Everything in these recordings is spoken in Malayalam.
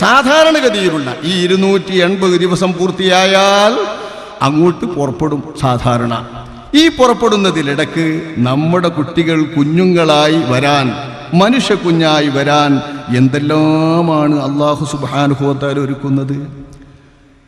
സാധാരണഗതിയിലുള്ള ഈ ഇരുന്നൂറ്റി എൺപത് ദിവസം പൂർത്തിയായാൽ അങ്ങോട്ട് പുറപ്പെടും സാധാരണ. ഈ പുറപ്പെടുന്നതിലിടക്ക് നമ്മുടെ കുട്ടികൾ കുഞ്ഞുങ്ങളായി വരാൻ മനുഷ്യ കുഞ്ഞായി വരാൻ എന്തെല്ലാമാണ് അള്ളാഹു സുബാനുഭവത്താൽ ഒരുക്കുന്നത്?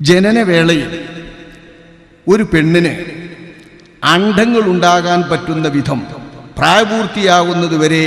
ജനനവേളയിൽ ഒരു പെണ്ണിന് അണ്ഡങ്ങൾ ഉണ്ടാകാൻ പറ്റുന്ന വിധം പ്രായപൂർത്തിയാകുന്നത് വരെ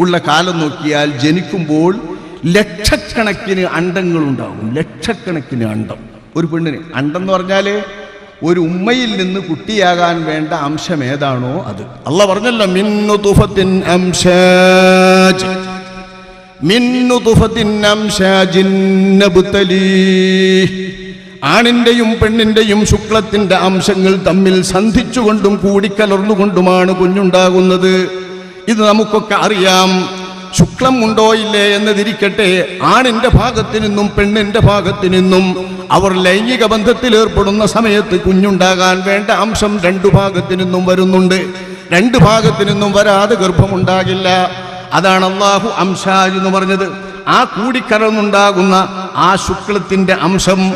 ഉള്ള കാലം നോക്കിയാൽ ജനിക്കുമ്പോൾ ലക്ഷക്കണക്കിന് അണ്ടങ്ങൾ ഉണ്ടാകും ലക്ഷക്കണക്കിന് അണ്ടം. ഒരു പെണ്ണിന് അണ്ടം എന്ന് പറഞ്ഞാൽ ഒരു ഉമ്മയിൽ നിന്ന് കുട്ടിയാകാൻ വേണ്ട അംശം ഏതാണോ അത്. അല്ല പറഞ്ഞല്ലോ മിന്നു തുഫത്തിൻ അംശാജ്. മിന്നു തുഫത്തിൻ അംശാജിന്നബുത്തലീ ആണിന്റെയും ആണിന്റെയും പെണ്ണിന്റെയും ശുക്ലത്തിന്റെ അംശങ്ങൾ തമ്മിൽ സന്ധിച്ചുകൊണ്ടും കൂടിക്കലർന്നുകൊണ്ടുമാണ് കുഞ്ഞുണ്ടാകുന്നത്. ഇത് നമുക്കൊക്കെ അറിയാം. ശുക്ലം ഉണ്ടോ ഇല്ലേ എന്നതിരിക്കട്ടെ ആണിന്റെ ഭാഗത്തു നിന്നും പെണ്ണിന്റെ ഭാഗത്തു നിന്നും അവർ ലൈംഗിക ബന്ധത്തിൽ ഏർപ്പെടുന്ന സമയത്ത് കുഞ്ഞുണ്ടാകാൻ വേണ്ട അംശം രണ്ടു ഭാഗത്തു നിന്നും വരുന്നുണ്ട്. രണ്ടു ഭാഗത്തു നിന്നും വരാതെ ഗർഭമുണ്ടാകില്ല. അതാണ് അള്ളാഹു അംശാജ് എന്ന് പറഞ്ഞത്. ആ കൂടിക്കലർന്നുണ്ടാകുന്ന ആ ശുക്ലത്തിന്റെ അംശം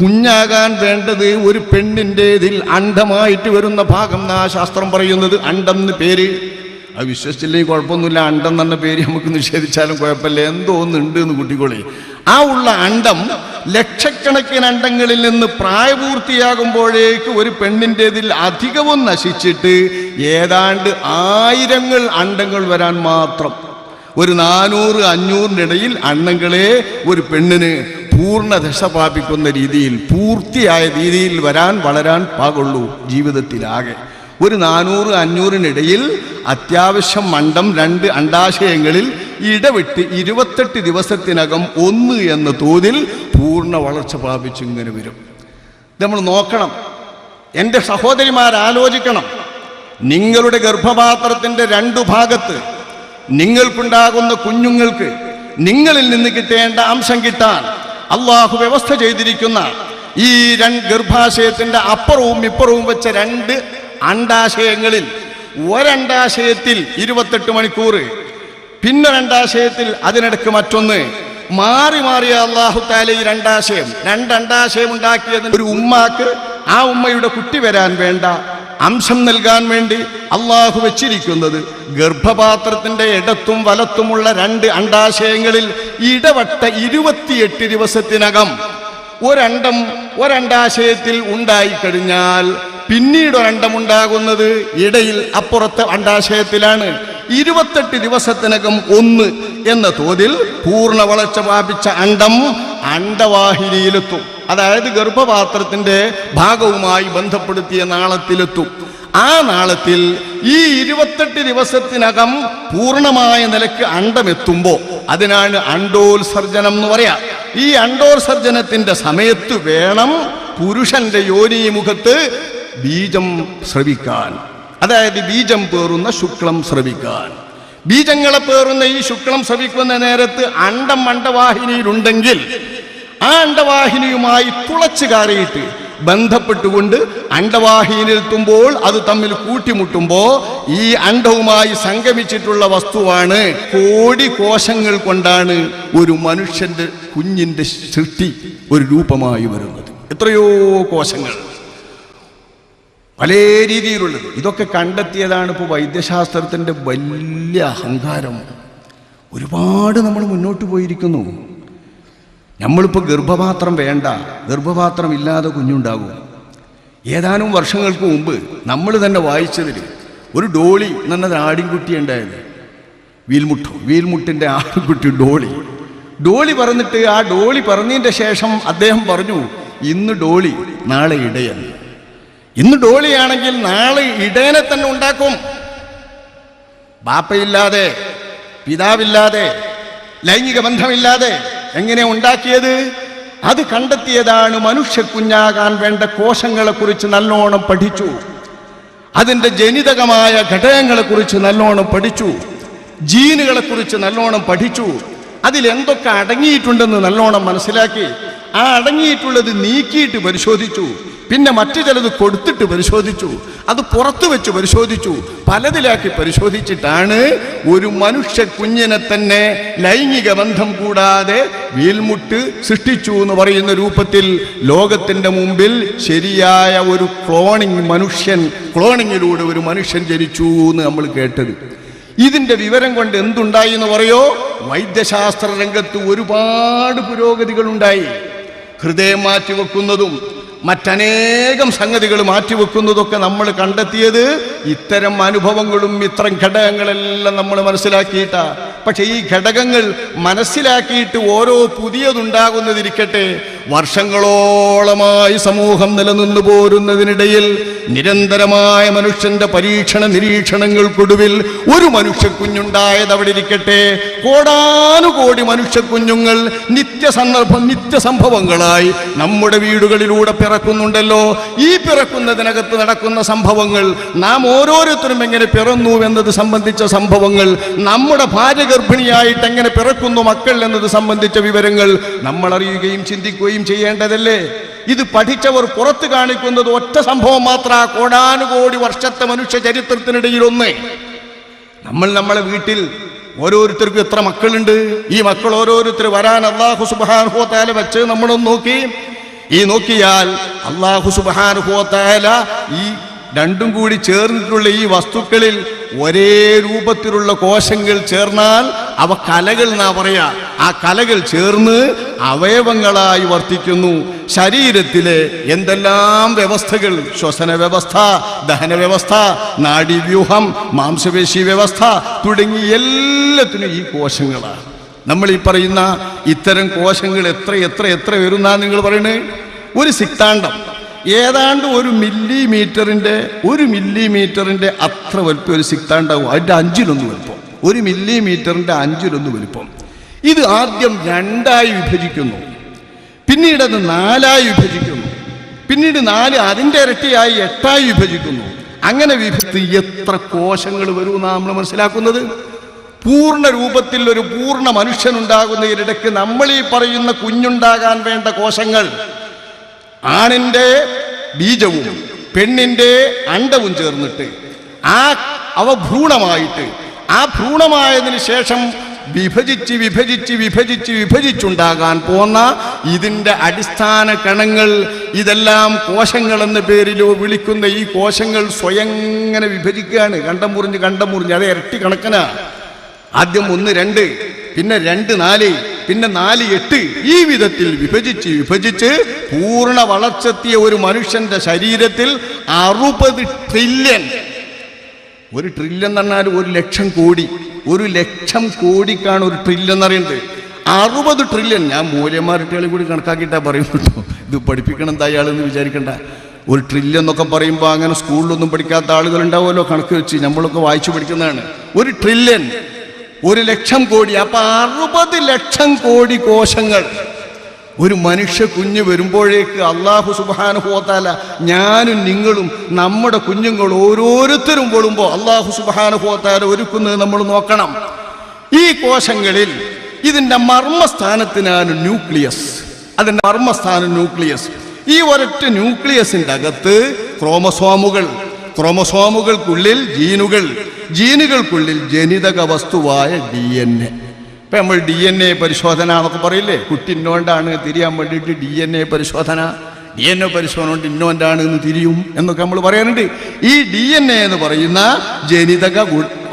കുഞ്ഞാകാൻ വേണ്ടത് ഒരു പെണ്ണിന്റെതിൽ അണ്ഡമായിട്ട് വരുന്ന ഭാഗം എന്നാ ശാസ്ത്രം പറയുന്നത്. അണ്ഡം എന്ന് പേര്. അത് വിശ്വസിച്ചില്ലെങ്കിൽ കുഴപ്പമൊന്നുമില്ല അണ്ഡം എന്ന പേര് നമുക്ക് നിഷേധിച്ചാലും കുഴപ്പമില്ല. എന്തോ ഒന്നുണ്ട് എന്ന് കുട്ടികളെ ആ ഉള്ള അണ്ടം ലക്ഷക്കണക്കിന് അണ്ടങ്ങളിൽ നിന്ന് പ്രായപൂർത്തിയാകുമ്പോഴേക്ക് ഒരു പെണ്ണിന്റെതിൽ അധികവും നശിച്ചിട്ട് ഏതാണ്ട് ആയിരങ്ങൾ അണ്ടങ്ങൾ വരാൻ മാത്രം. ഒരു നാനൂറ് അഞ്ഞൂറിന്റെ ഇടയിൽ അണ്ണങ്ങളെ ഒരു പെണ്ണിന് പൂർണ ദശ പ്രാപിക്കുന്ന രീതിയിൽ പൂർത്തിയായ രീതിയിൽ വരാൻ വളരാൻ പാകുള്ളൂ ജീവിതത്തിലാകെ. ഒരു നാനൂറ് അഞ്ഞൂറിനിടയിൽ അത്യാവശ്യം മണ്ടം രണ്ട് അണ്ടാശയങ്ങളിൽ ഇടവിട്ട് ഇരുപത്തെട്ട് ദിവസത്തിനകം ഒന്ന് എന്ന തോതിൽ പൂർണ വളർച്ച പ്രാപിച്ച് ഇങ്ങനെ വരും. നമ്മൾ നോക്കണം. എന്റെ സഹോദരിമാരാലോചിക്കണം നിങ്ങളുടെ ഗർഭപാത്രത്തിന്റെ രണ്ടു ഭാഗത്ത് നിങ്ങൾക്കുണ്ടാകുന്ന കുഞ്ഞുങ്ങൾക്ക് നിങ്ങളിൽ നിന്ന് കിട്ടേണ്ട അംശം കിട്ടാൻ അള്ളാഹു വ്യവസ്ഥ ചെയ്തിരിക്കുന്ന ഈ രണ്ട് ഗർഭാശയത്തിന്റെ അപ്പുറവും ഇപ്പുറവും വെച്ച രണ്ട് അണ്ടാശയങ്ങളിൽ ഒരണ്ടാശയത്തിൽ ഇരുപത്തെട്ട് മണിക്കൂർ. പിന്നെ രണ്ടാശയത്തിൽ അതിനിടക്ക് മറ്റൊന്ന്. മാറി മാറിയ അള്ളാഹു താല ഈ രണ്ടാശയം. രണ്ടണ്ടാശയം ഉണ്ടാക്കിയതിന് ഒരു ഉമ്മാക്ക് ആ ഉമ്മയുടെ കുട്ടി വരാൻ വേണ്ട. അംശം നൽകാൻ വേണ്ടി അള്ളാഹു വെച്ചിരിക്കുന്നത് ഗർഭപാത്രത്തിന്റെ ഇടത്തും വലത്തുമുള്ള രണ്ട് അണ്ടാശയങ്ങളിൽ ഇടവട്ട ഇരുപത്തിയെട്ട് ദിവസത്തിനകം ഒരണ്ടം ഒരണ്ടാശയത്തിൽ ഉണ്ടായിക്കഴിഞ്ഞാൽ പിന്നീട് ഒരണ്ടമുണ്ടാകുന്നത് ഇടയിൽ അപ്പുറത്തെ അണ്ടാശയത്തിലാണ്. ഇരുപത്തെട്ട് ദിവസത്തിനകം ഒന്ന് എന്ന തോതിൽ പൂർണ വളർച്ച പ്രാപിച്ച അണ്ടം അണ്ടവാഹിനിയിലെത്തും. അതായത് ഗർഭപാത്രത്തിന്റെ ഭാഗവുമായി ബന്ധപ്പെടുത്തിയ നാളത്തിലെത്തും. ആ നാളത്തിൽ ഈ ഇരുപത്തെട്ട് ദിവസത്തിനകം പൂർണമായ നിലയ്ക്ക് അണ്ടമെത്തുമ്പോൾ അതിനാണ് അണ്ടോത്സർജനം എന്ന് പറയാം. ഈ അണ്ടോത്സർജനത്തിന്റെ സമയത്ത് വേണം പുരുഷന്റെ യോനി മുഖത്ത് ബീജം ശ്രവിക്കാൻ അതായത് ബീജം പേറുന്ന ശുക്ലം ശ്രവിക്കാൻ ബീജങ്ങളെ പേറുന്ന ഈ ശുക്ലം ശ്രവിക്കുന്ന നേരത്ത് അണ്ടം അണ്ടവാഹിനിയിലുണ്ടെങ്കിൽ ആ അണ്ടവാഹിനിയുമായി തുളച്ചു കയറിയിട്ട് ബന്ധപ്പെട്ടുകൊണ്ട് അണ്ടവാഹിനിയിലെത്തുമ്പോൾ അത് തമ്മിൽ കൂട്ടിമുട്ടുമ്പോൾ ഈ അണ്ടവുമായി സംഗമിച്ചിട്ടുള്ള വസ്തുവാണ് കോടി കോശങ്ങൾ കൊണ്ടാണ് ഒരു മനുഷ്യന്റെ കുഞ്ഞിന്റെ സൃഷ്ടി ഒരു രൂപമായി വരുന്നത്. എത്രയോ കോശങ്ങൾ. പല രീതിയിലുള്ളത്. ഇതൊക്കെ കണ്ടെത്തിയതാണ് ഇപ്പോൾ വൈദ്യശാസ്ത്രത്തിന്റെ വലിയ അഹങ്കാരം. ഒരുപാട് നമ്മൾ മുന്നോട്ട് പോയിരിക്കുന്നു. നമ്മളിപ്പോൾ ഗർഭപാത്രം വേണ്ട ഗർഭപാത്രം ഇല്ലാതെ കുഞ്ഞുണ്ടാകും. ഏതാനും വർഷങ്ങൾക്ക് മുമ്പ് നമ്മൾ തന്നെ വായിച്ചതിൽ ഒരു ഡോളി എന്നത് ആടിൻകുട്ടി ഉണ്ടായത്. വീൽമുട്ടു വീൽമുട്ടിന്റെ ആടിൻകുട്ടി ഡോളി. ഡോളി പറഞ്ഞിട്ട് ആ ഡോളി പറഞ്ഞതിന്റെ ശേഷം അദ്ദേഹം പറഞ്ഞു ഇന്ന് ഡോളി നാളെ ഇടയൻ ഇന്ന് ഡോളിയാണെങ്കിൽ നാളെ ഇടേനെ തന്നെ ഉണ്ടാക്കും. ബാപ്പയില്ലാതെ പിതാവില്ലാതെ ലൈംഗിക ബന്ധമില്ലാതെ എങ്ങനെ ഉണ്ടാക്കിയത്? അത് കണ്ടെത്തിയതാണ് മനുഷ്യ കുഞ്ഞാകാൻ വേണ്ട കോശങ്ങളെ കുറിച്ച് നല്ലോണം പഠിച്ചു. അതിന്റെ ജനിതകമായ ഘടകങ്ങളെ കുറിച്ച് നല്ലോണം പഠിച്ചു. ജീനുകളെ കുറിച്ച് നല്ലോണം പഠിച്ചു. അതിലെന്തൊക്കെ അടങ്ങിയിട്ടുണ്ടെന്ന് നല്ലോണം മനസ്സിലാക്കി. ആ അടങ്ങിയിട്ടുള്ളത് നീക്കിയിട്ട് പരിശോധിച്ചു. പിന്നെ മറ്റു ചിലത് കൊടുത്തിട്ട് പരിശോധിച്ചു. അത് പുറത്തു വെച്ച് പരിശോധിച്ചു. പലതിലാക്കി പരിശോധിച്ചിട്ടാണ് ഒരു മനുഷ്യ കുഞ്ഞിനെ തന്നെ ലൈംഗിക ബന്ധം കൂടാതെ വീൽമുട്ട് സൃഷ്ടിച്ചു എന്ന് പറയുന്ന രൂപത്തിൽ ലോകത്തിന്റെ മുമ്പിൽ ശരിയായ ഒരു ക്ലോണിങ് മനുഷ്യൻ ക്ലോണിങ്ങിലൂടെ ഒരു മനുഷ്യൻ ജനിച്ചു എന്ന് നമ്മൾ കേട്ടത്. ഇതിന്റെ വിവരം കൊണ്ട് എന്തുണ്ടായി എന്ന് പറയോ? വൈദ്യശാസ്ത്ര രംഗത്ത് ഒരുപാട് പുരോഗതികളുണ്ടായി. ഹൃദയം മാറ്റിവെക്കുന്നതും മറ്റനേകം സംഗതികൾ മാറ്റിവെക്കുന്നതൊക്കെ നമ്മൾ കണ്ടെത്തിയത് ഇത്തരം അനുഭവങ്ങളും ഇത്തരം ഘടകങ്ങളെല്ലാം നമ്മൾ മനസ്സിലാക്കിയിട്ടാ. പക്ഷേ ഈ ഘടകങ്ങൾ മനസ്സിലാക്കിയിട്ട് ഓരോ പുതിയതുണ്ടാകുന്നതിരിക്കട്ടെ വർഷങ്ങളോളമായി സമൂഹം നിലനിന്നു പോരുന്നതിനിടയിൽ നിരന്തരമായ മനുഷ്യന്റെ പരീക്ഷണ നിരീക്ഷണങ്ങൾക്കൊടുവിൽ ഒരു മനുഷ്യ കുഞ്ഞുണ്ടായത് അവിടെ ഇരിക്കട്ടെ. കോടാനുകോടി മനുഷ്യ കുഞ്ഞുങ്ങൾ നിത്യസന്ദർഭം നിത്യസംഭവങ്ങളായി നമ്മുടെ വീടുകളിലൂടെ പിറക്കുന്നുണ്ടല്ലോ. ഈ പിറക്കുന്നതിനകത്ത് നടക്കുന്ന സംഭവങ്ങൾ നാം ഓരോരുത്തരും എങ്ങനെ പിറന്നു എന്നത് സംബന്ധിച്ച സംഭവങ്ങൾ നമ്മുടെ ഭാര്യ ഗർഭിണിയായിട്ട് എങ്ങനെ പിറക്കുന്നു മക്കൾ എന്നത് സംബന്ധിച്ച വിവരങ്ങൾ നമ്മൾ അറിയുകയും ചിന്തിക്കുകയും ചെയ്യേണ്ടതല്ലേ? ഇത് പഠിച്ചവർ പുറത്ത് കാണിക്കുന്നത് ഒറ്റ സംഭവം മാത്ര കോടാനുകോടി വർഷത്തെ മനുഷ്യ ചരിത്രത്തിനിടയിലൊന്ന്. നമ്മൾ നമ്മളെ വീട്ടിൽ ഓരോരുത്തർക്കും എത്ര മക്കളുണ്ട്? ഈ മക്കൾ ഓരോരുത്തർ വരാൻ അള്ളാഹു സുബാനുഭവത്താല വെച്ച് നമ്മളൊന്ന് നോക്കി. ഈ നോക്കിയാൽ അള്ളാഹു സുബാനുഭവത്താല ഈ രണ്ടും കൂടി ചേർന്നിട്ടുള്ള ഈ വസ്തുക്കളിൽ ഒരേ രൂപത്തിലുള്ള കോശങ്ങൾ ചേർന്നാൽ അവ കലകൾ എന്നാ പറയാ. ആ കലകൾ ചേർന്ന് അവയവങ്ങളായി വർത്തിക്കുന്നു. ശരീരത്തിലെ എന്തെല്ലാം വ്യവസ്ഥകൾ? ശ്വസന വ്യവസ്ഥ ദഹന വ്യവസ്ഥ നാഡീവ്യൂഹം മാംസപേശി വ്യവസ്ഥ തുടങ്ങി എല്ലാത്തിനും ഈ കോശങ്ങളാണ്. നമ്മൾ ഈ പറയുന്ന ഇത്തരം കോശങ്ങൾ എത്ര എത്ര എത്ര വരുന്ന നിങ്ങൾ പറയുന്നത് ഒരു സിക്താണ്ഡം ഏതാണ്ട് ഒരു മില്ലിമീറ്ററിന്റെ ഒരു മില്ലിമീറ്ററിന്റെ അത്ര വലിപ്പം ഒരു സിക്താണ്ടാവും. അതിന്റെ അഞ്ചിലൊന്ന് വലുപ്പം ഒരു മില്ലിമീറ്ററിന്റെ അഞ്ചിലൊന്ന് വലുപ്പം. ഇത് ആദ്യം രണ്ടായി വിഭജിക്കുന്നു. പിന്നീട് അത് നാലായി വിഭജിക്കുന്നു. പിന്നീട് നാല് അതിന്റെ ഇരട്ടിയായി എട്ടായി വിഭജിക്കുന്നു. അങ്ങനെ വിഭജിച്ച് എത്ര കോശങ്ങൾ വരുമെന്നാണ് നമ്മൾ മനസ്സിലാക്കുന്നത്? പൂർണ രൂപത്തിൽ ഒരു പൂർണ മനുഷ്യനുണ്ടാകുന്നതിനിടയ്ക്ക് നമ്മൾ ഈ പറയുന്ന കുഞ്ഞുണ്ടാകാൻ വേണ്ട കോശങ്ങൾ ആണിന്റെ ബീജവും പെണ്ണിന്റെ അണ്ടവും ചേർന്നിട്ട് ആ അവ ഭ്രൂണമായിട്ട് ആ ഭ്രൂണമായതിന് ശേഷം വിഭജിച്ച് വിഭജിച്ച് വിഭജിച്ച് വിഭജിച്ചുണ്ടാകാൻ പോന്ന ഇതിന്റെ അടിസ്ഥാന കണങ്ങൾ ഇതെല്ലാം കോശങ്ങൾ എന്ന പേരിലോ വിളിക്കുന്ന ഈ കോശങ്ങൾ സ്വയം ഇങ്ങനെ വിഭജിക്കുകയാണ്. കണ്ടം മുറിഞ്ഞ് കണ്ടം മുറിഞ്ഞ്. അത് ഇരട്ടി കണക്കനാ. ആദ്യം ഒന്ന് രണ്ട് പിന്നെ രണ്ട് നാല് പിന്നെ നാല് എട്ട്. ഈ വിധത്തിൽ വിഭജിച്ച് വിഭജിച്ച് പൂർണ വളർച്ചെത്തിയ ഒരു മനുഷ്യന്റെ ശരീരത്തിൽ അറുപത് ട്രില്യൺ ഒരു ട്രില്യൺ എന്ന് പറഞ്ഞാൽ ഒരു ലക്ഷം കോടി. ഒരു ലക്ഷം കോടിക്കാണ് ഒരു ട്രില്യൺ എന്ന് പറയുന്നത് അറുപത് ട്രില്യൺ. ഞാൻ മൂല്യമാരട്ടികളെ കൂടി കണക്കാക്കിയിട്ടാ പറയും ഇത് പഠിപ്പിക്കണം എന്താ അയാളെന്ന് വിചാരിക്കണ്ട. ഒരു ട്രില്യൺ എന്നൊക്കെ പറയുമ്പോൾ അങ്ങനെ സ്കൂളിലൊന്നും പഠിക്കാത്ത ആളുകൾ ഉണ്ടാവുമല്ലോ കണക്ക് വെച്ച്. നമ്മളൊക്കെ വായിച്ചു പഠിക്കുന്നതാണ്. ഒരു ട്രില്യൺ. ഒരു ലക്ഷം കോടി. അപ്പൊ അറുപത് ലക്ഷം കോടി കോശങ്ങൾ. ഒരു മനുഷ്യ കുഞ്ഞ് വരുമ്പോഴേക്ക് അള്ളാഹു സുബാനുഭവത്താല ഞാനും നിങ്ങളും നമ്മുടെ കുഞ്ഞുങ്ങൾ ഓരോരുത്തരും പൊളുമ്പോൾ അള്ളാഹു സുബാനുഭവത്താല ഒരുക്കുന്നത് നമ്മൾ നോക്കണം. ഈ കോശങ്ങളിൽ ഇതിന്റെ മർമ്മസ്ഥാനത്തിനാണ് ന്യൂക്ലിയസ്. അതിന്റെ മർമ്മസ്ഥാനം ന്യൂക്ലിയസ്. ഈ ഒരൊറ്റ ന്യൂക്ലിയസിന്റെ അകത്ത് ക്രോമസോമുകൾ ക്രോമസോമുകൾക്കുള്ളിൽ ജീനുകൾ ജീനുകൾക്കുള്ളിൽ ജനിതക വസ്തുവായ ഡി എൻ എ. ഇപ്പൊ നമ്മൾ ഡി എൻ എ പരിശോധന എന്നൊക്കെ പറയില്ലേ? കുട്ടി ഇന്നോണ്ടാണ് തിരിയാൻ വേണ്ടിയിട്ട് ഡി എൻ എ പരിശോധന. ഡി എൻ എ പരിശോധന കൊണ്ട് ഇന്നോണ്ടാണ് എന്ന് തിരിയും എന്നൊക്കെ നമ്മൾ പറയാനുണ്ട് ഈ ഡി എൻ എ എന്ന് പറയുന്ന ജനിതക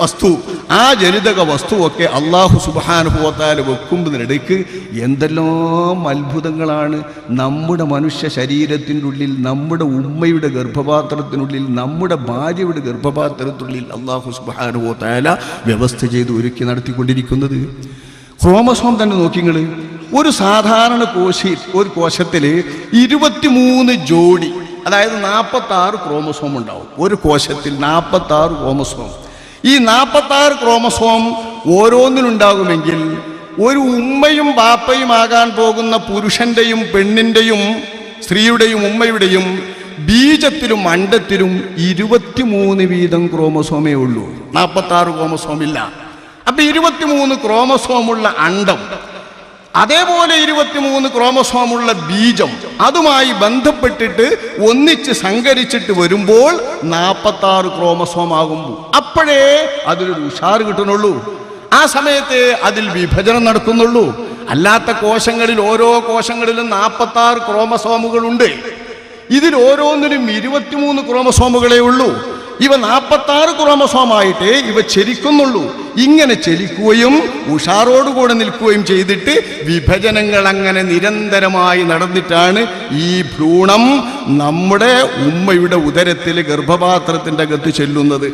വസ്തു ആ ജനിതക വസ്തുവൊക്കെ അള്ളാഹു സുബാനുഭവത്താൽ വെക്കുമ്പതിനിടയ്ക്ക് എന്തെല്ലാം അത്ഭുതങ്ങളാണ്. നമ്മുടെ മനുഷ്യ ശരീരത്തിന്റെ ഉള്ളിൽ നമ്മുടെ ഉമ്മയുടെ ഗർഭപാത്രത്തിനുള്ളിൽ നമ്മുടെ ഭാര്യയുടെ ഗർഭപാത്രത്തിനുള്ളിൽ അള്ളാഹു സുബാനുഭവത്താല വ്യവസ്ഥ ചെയ്ത് ഒരുക്കി നടത്തിക്കൊണ്ടിരിക്കുന്നത്. ക്രോമസോം തന്നെ നോക്കിങ്ങൾ ഒരു സാധാരണ കോശി ഒരു കോശത്തിൽ ഇരുപത്തിമൂന്ന് ജോഡി അതായത് നാൽപ്പത്താറ് ക്രോമസോം ഉണ്ടാവും. ഒരു കോശത്തിൽ നാൽപ്പത്താറ് ക്രോമസോം. ഈ നാൽപ്പത്തി ആറ് ക്രോമസോം ഓരോന്നിനുണ്ടാകുമെങ്കിൽ ഒരു ഉമ്മയും ബാപ്പയും ആകാൻ പോകുന്ന പുരുഷന്റെയും പെണ്ണിന്റെയും സ്ത്രീയുടെയും ഉമ്മയുടെയും ബീജത്തിലും അണ്ടത്തിലും ഇരുപത്തിമൂന്ന് വീതം ക്രോമസോമേ ഉള്ളൂ. നാൽപ്പത്തി ആറ് ക്രോമസോം ഇല്ല അപ്പൊ ഇരുപത്തിമൂന്ന് ക്രോമസോമുള്ള അണ്ടം അതേപോലെ ഇരുപത്തിമൂന്ന് ക്രോമസോമുള്ള ബീജം അതുമായി ബന്ധപ്പെട്ടിട്ട് ഒന്നിച്ച് സങ്കരിച്ചിട്ട് വരുമ്പോൾ നാൽപ്പത്തി ആറ് ക്രോമസോം ആകുമ്പോൾ അപ്പോഴേ അതിലൊരു ഉഷാർ കിട്ടുന്നുള്ളൂ. ആ സമയത്ത് അതിൽ വിഭജനം നടത്തുന്നുള്ളൂ അല്ലാത്ത കോശങ്ങളിൽ ഓരോ കോശങ്ങളിലും നാൽപ്പത്തി ആറ് ക്രോമസോമുകളുണ്ട്. ഇതിൽ ഓരോന്നിനും ഇരുപത്തിമൂന്ന് ക്രോമസോമുകളേ ഉള്ളൂ. ഇവ നാൽപ്പത്തി ആറ് ക്രോമസോമായിട്ട് ഇവ ചലിക്കുന്നുള്ളൂ ഇങ്ങനെ ചലിക്കുകയും ഉഷാറോടുകൂടെ നിൽക്കുകയും ചെയ്തിട്ട് വിഭജനങ്ങൾ അങ്ങനെ നിരന്തരമായി നടന്നിട്ടാണ് ഈ ഭ്രൂണം നമ്മുടെ ഉമ്മയുടെ ഉദരത്തിൽ ഗർഭപാത്രത്തിന്റെ അകത്ത് ചെല്ലുന്നത്.